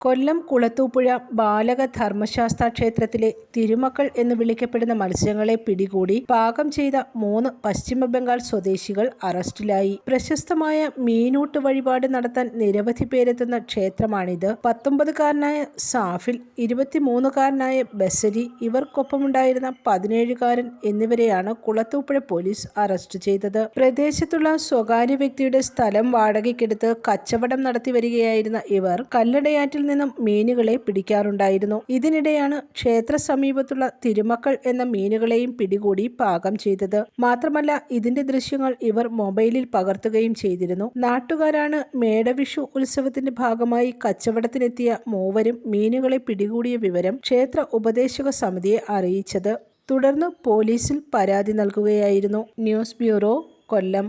കൊല്ലം കുളത്തൂപ്പുഴ ബാലക ധർമ്മശാസ്ത്ര ക്ഷേത്രത്തിലെ തിരുമക്കൾ എന്ന് വിളിക്കപ്പെടുന്ന മത്സ്യങ്ങളെ പിടികൂടി പാകം ചെയ്ത മൂന്ന് പശ്ചിമ ബംഗാൾ സ്വദേശികൾ അറസ്റ്റിലായി. പ്രശസ്തമായ മീനൂട്ട് വഴിപാട് നടത്താൻ നിരവധി പേരെത്തുന്ന ക്ഷേത്രമാണിത്. പത്തൊമ്പതുകാരനായ സാഫിൽ ഇരുപത്തിമൂന്നുകാരനായ ബസരി ഇവർക്കൊപ്പമുണ്ടായിരുന്ന പതിനേഴുകാരൻ എന്നിവരെയാണ് കുളത്തൂപ്പുഴ പോലീസ് അറസ്റ്റ് ചെയ്തത്. പ്രദേശത്തുള്ള സ്വകാര്യ വ്യക്തിയുടെ സ്ഥലം വാടകയ്ക്കെടുത്ത് കച്ചവടം നടത്തി വരികയായിരുന്ന ഇവർ കല്ലടയാറ്റിൽ നിന്നും മീനുകളെ പിടിക്കാറുണ്ടായിരുന്നു. ഇതിനിടെയാണ് ക്ഷേത്ര സമീപത്തുള്ള തിരുമക്കൾ എന്ന മീനുകളെയും പിടികൂടി പാകം ചെയ്തത്. മാത്രമല്ല ഇതിന്റെ ദൃശ്യങ്ങൾ ഇവർ മൊബൈലിൽ പകർത്തുകയും ചെയ്തിരുന്നു. നാട്ടുകാരാണ് മേടവിഷു ഉത്സവത്തിന്റെ ഭാഗമായി കച്ചവടത്തിനെത്തിയ മൂവരും മീനുകളെ പിടികൂടിയ വിവരം ക്ഷേത്ര ഉപദേശക സമിതിയെ അറിയിച്ചത്. തുടർന്ന് പോലീസിൽ പരാതി നൽകുകയായിരുന്നു. News bureau Kollam.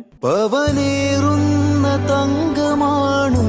തങ്കമാണു